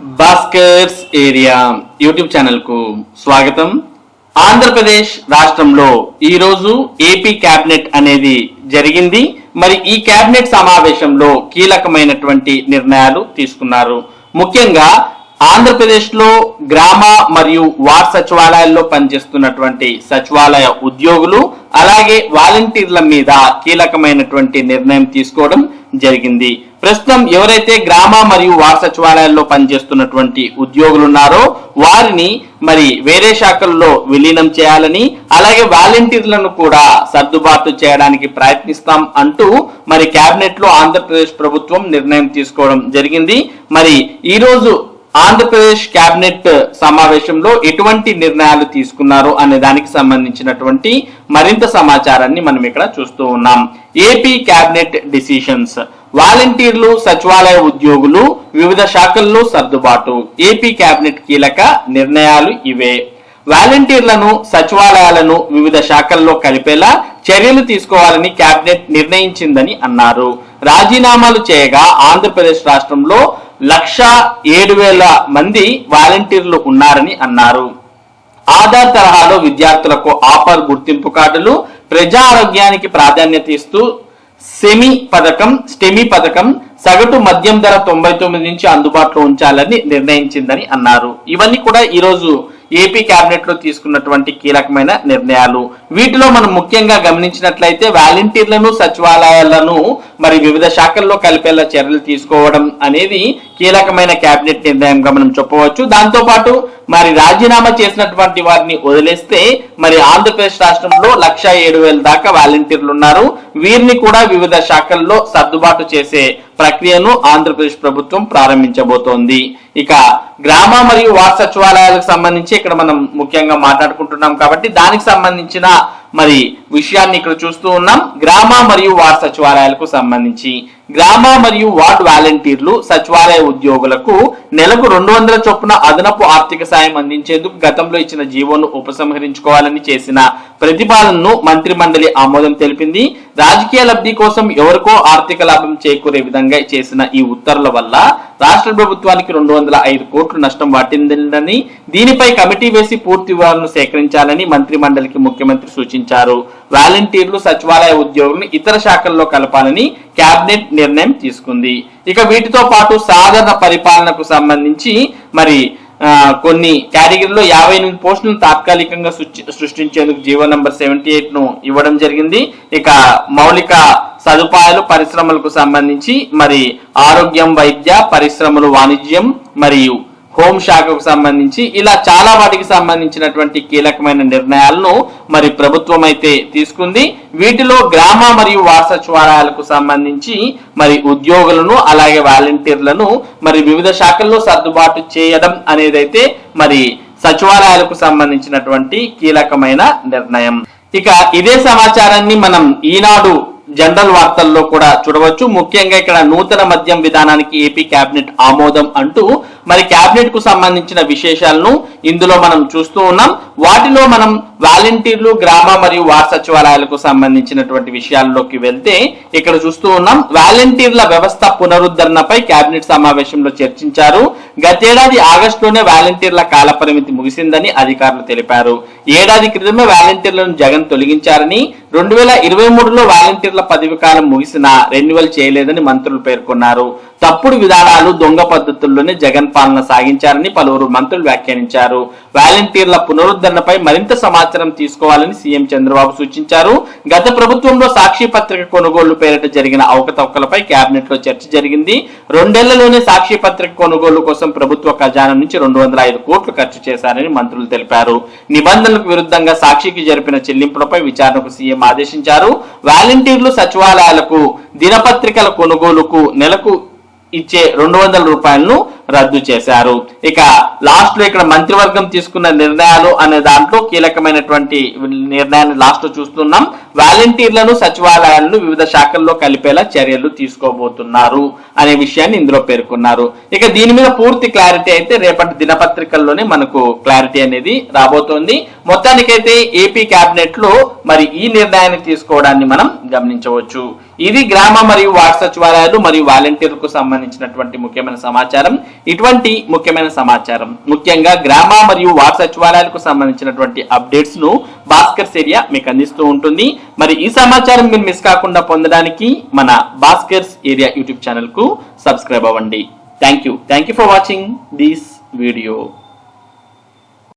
Bhaskar's area YouTube ఛానల్కు స్వాగతం. ఆంధ్రప్రదేశ్ రాష్ట్రంలో ఈ రోజు ఏపీ కేబినెట్ అనేది జరిగింది. మరి ఈ కేబినెట్ సమావేశంలో కీలకమైనటువంటి నిర్ణయాలు తీసుకున్నారు. ముఖ్యంగా ఆంధ్రప్రదేశ్లో గ్రామ మరియు వార్డ్ సచివాలయాల్లో పనిచేస్తున్నటువంటి సచివాలయ ఉద్యోగులు అలాగే వాలంటీర్ల మీద కీలకమైనటువంటి నిర్ణయం తీసుకోవడం జరిగింది. ప్రస్తుతం ఎవరైతే గ్రామ మరియు వార సచివాలయాల్లో పనిచేస్తున్నటువంటి ఉద్యోగులు ఉన్నారో వారిని మరి వేరే శాఖల్లో విలీనం చేయాలని అలాగే వాలంటీర్లను కూడా సర్దుబాటు చేయడానికి ప్రయత్నిస్తాం అంటూ మరి కేబినెట్లో ఆంధ్రప్రదేశ్ ప్రభుత్వం నిర్ణయం తీసుకోవడం జరిగింది. మరి ఈ రోజు ఆంధ్రప్రదేశ్ కేబినెట్ సమావేశంలో ఎటువంటి నిర్ణయాలు తీసుకున్నారు అనే దానికి సంబంధించినటువంటి మరింత సమాచారాన్ని మనం ఇక్కడ చూస్తూ ఉన్నాం. AP cabinet decisions. వాలంటీర్లు సచివాలయ ఉద్యోగులు వివిధ శాఖల్లో సర్దుబాటు. ఏపీ కేబినెట్ కీలక నిర్ణయాలు ఇవే. వాలంటీర్లను సచివాలయాలను వివిధ శాఖల్లో కలిపేలా చర్యలు తీసుకోవాలని కేబినెట్ నిర్ణయించిందని అన్నారు. రాజీనామాలు చేయగా ఆంధ్రప్రదేశ్ రాష్ట్రంలో లక్ష ఏడు వేల మంది వాలంటీర్లు ఉన్నారని అన్నారు. ఆధార్ తరహాలో విద్యార్థులకు ఆఫర్ గుర్తింపు కార్డులు ప్రజా ఆరోగ్యానికి ప్రాధాన్యత ఇస్తూ సెమి పథకం స్టెమి పథకం సగటు మద్యం ధర తొంభై తొమ్మిది నుంచి అందుబాటులో ఉంచాలని నిర్ణయించిందని అన్నారు. ఇవన్నీ కూడా ఈరోజు ఏపీ కేబినెట్లో తీసుకున్నటువంటి కీలకమైన నిర్ణయాలు. వీటిలో మనం ముఖ్యంగా గమనించినట్లయితే వాలంటీర్లను సచివాలయాలను మరి వివిధ శాఖల్లో కలిపేలా చర్యలు తీసుకోవడం అనేది కీలకమైన కేబినెట్ నిర్ణయంగా మనం చెప్పవచ్చు. దాంతో పాటు మరి రాజీనామా చేసినటువంటి వారిని వదిలేస్తే మరి ఆంధ్రప్రదేశ్ రాష్ట్రంలో లక్ష ఏడు వేల దాకా వాలంటీర్లు ఉన్నారు. వీరిని కూడా వివిధ శాఖల్లో సర్దుబాటు చేసే ప్రక్రియను ఆంధ్రప్రదేశ్ ప్రభుత్వం ప్రారంభించబోతోంది. ఇక గ్రామ మరియు వార్డు సచివాలయాలకు సంబంధించి ఇక్కడ మనం ముఖ్యంగా మాట్లాడుకుంటున్నాం కాబట్టి దానికి సంబంధించిన మరి విషయాన్ని ఇక్కడ చూస్తూ ఉన్నాం. గ్రామ మరియు వార్డ్ సచివాలయాలకు సంబంధించి గ్రామ మరియు వార్డ్ వాలంటీర్లు సచివాలయ ఉద్యోగులకు నెలకు రెండు వందల చొప్పున అదనపు ఆర్థిక సాయం అందించేందుకు గతంలో ఇచ్చిన జీవోను ఉపసంహరించుకోవాలని చేసిన ప్రతిపాదనను మంత్రి మండలి ఆమోదం తెలిపింది. రాజకీయ లబ్ధి కోసం ఎవరికో ఆర్థిక లాభం చేకూరే విధంగా చేసిన ఈ ఉత్తర్వుల వల్ల రాష్ట్ర ప్రభుత్వానికి రెండు వందల ఐదు కోట్లు నష్టం వాటిందని దీనిపై కమిటీ వేసి పూర్తి వివరాలను సేకరించాలని మంత్రి మండలికి ముఖ్యమంత్రి సూచించారు. వాలంటీర్లు సచివాలయ ఉద్యోగులను ఇతర శాఖల్లో కలపాలని కేబినెట్ నిర్ణయం తీసుకుంది. ఇక వీటితో పాటు సాధారణ పరిపాలనకు సంబంధించి మరి కొన్ని కేటగిరీలో యాభై ఎనిమిది పోస్టులను తాత్కాలికంగా సృష్టించేందుకు జీవో నంబర్ సెవెంటీ ఎయిట్ను ఇవ్వడం జరిగింది. ఇక మౌలిక సదుపాయాలు పరిశ్రమలకు సంబంధించి మరి ఆరోగ్యం వైద్య పరిశ్రమలు వాణిజ్యం మరియు హోం శాఖకు సంబంధించి ఇలా చాలా వాటికి సంబంధించినటువంటి కీలకమైన నిర్ణయాలను మరి ప్రభుత్వం అయితే తీసుకుంది. వీటిలో గ్రామ మరియు వార్డ్ సచివాలయాలకు సంబంధించి మరి ఉద్యోగులను అలాగే వాలంటీర్లను మరి వివిధ శాఖల్లో సర్దుబాటు చేయడం అనేదైతే మరి సచివాలయాలకు సంబంధించినటువంటి కీలకమైన నిర్ణయం. ఇక ఇదే సమాచారాన్ని మనం ఈనాడు జనరల్ వార్తల్లో కూడా చూడవచ్చు. ముఖ్యంగా ఇక్కడ నూతన మద్యం విధానానికి ఏపీ కేబినెట్ ఆమోదం అంటూ మరి కేబినెట్కు సంబంధించిన విశేషాలను ఇందులో మనం చూస్తూ ఉన్నాం. వాటిలో మనం వాలంటీర్లు గ్రామ మరియు వార్డ్ సచివాలయాలకు సంబంధించినటువంటి విషయాల్లోకి వెళ్తే ఇక్కడ చూస్తూ ఉన్నాం. వాలంటీర్ల వ్యవస్థ పునరుద్ధరణపై కేబినెట్ సమావేశంలో చర్చించారు. గతేడాది ఆగస్టులోనే వాలంటీర్ల కాల పరిమితి ముగిసిందని అధికారులు తెలిపారు. ఏడాది క్రితమే వాలంటీర్లను జగన్ తొలగించారని రెండు వేల ఇరవై మూడులో వాలంటీర్ల పదవి కాలం ముగిసినా రెన్యువల్ చేయలేదని మంత్రులు పేర్కొన్నారు. తప్పుడు విధానాలు దొంగ పద్ధతుల్లోనే జగన్ పాలన సాగించారని పలువురు మంత్రులు వ్యాఖ్యానించారు. వాలంటీర్ల పునరుద్ధరణపై మరింత సమాచారం తీసుకోవాలని సీఎం చంద్రబాబు సూచించారు. గత ప్రభుత్వంలో సాక్షి పత్రిక కొనుగోలు పేరిట జరిగిన అవకతవకలపై కేబినెట్లో చర్చ జరిగింది. రెండేళ్ళలోనే సాక్షి పత్రిక కొనుగోలు కోసం ప్రభుత్వ ఖజానా నుంచి రెండు వందల ఐదు కోట్లు ఖర్చు చేశారని మంత్రులు తెలిపారు. నిబంధనలకు విరుద్ధంగా సాక్షికి జరిపిన చెల్లింపులపై విచారణకు సీఎం ఆదేశించారు. వాలంటీర్లు సచివాలయాలకు దినపత్రికల కొనుగోలుకు నెలకు ఇచ్చే రెండు వందల రూపాయలను రద్దు చేశారు. ఇక లాస్ట్లో ఇక్కడ మంత్రివర్గం తీసుకున్న నిర్ణయాలు అనే దాంట్లో కీలకమైనటువంటి నిర్ణయాన్ని లాస్ట్లో చూస్తున్నాం. వాలంటీర్లను సచివాలయాలను వివిధ శాఖల్లో కలిపేలా చర్యలు తీసుకోబోతున్నారు అనే విషయాన్ని ఇందులో పేర్కొన్నారు. ఇక దీని మీద పూర్తి క్లారిటీ అయితే రేపటి దినపత్రికల్లోనే మనకు క్లారిటీ అనేది రాబోతోంది. మొత్తానికైతే ఏపీ కేబినెట్లో మరి ఈ నిర్ణయాన్ని తీసుకోవడాన్ని మనం గమనించవచ్చు. ఇది గ్రామ మరియు వార్డు సచివాలయాలు మరియు వాలంటీర్లకు సంబంధించినటువంటి ముఖ్యమైన సమాచారం. ఇటువంటి ముఖ్యమైన సమాచారం ముఖ్యంగా గ్రామ మరియు వార్డు సచివాలయాలకు సంబంధించినటువంటి అప్డేట్స్ను భాస్కర్స్ ఏరియా మీకు అందిస్తూ ఉంటుంది. మరి ఈ సమాచారం మీరు మిస్ కాకుండా పొందడానికి మన భాస్కర్స్ ఏరియా యూట్యూబ్ ఛానల్కు సబ్స్క్రైబ్ అవ్వండి. Thank you. Thank you for watching this video.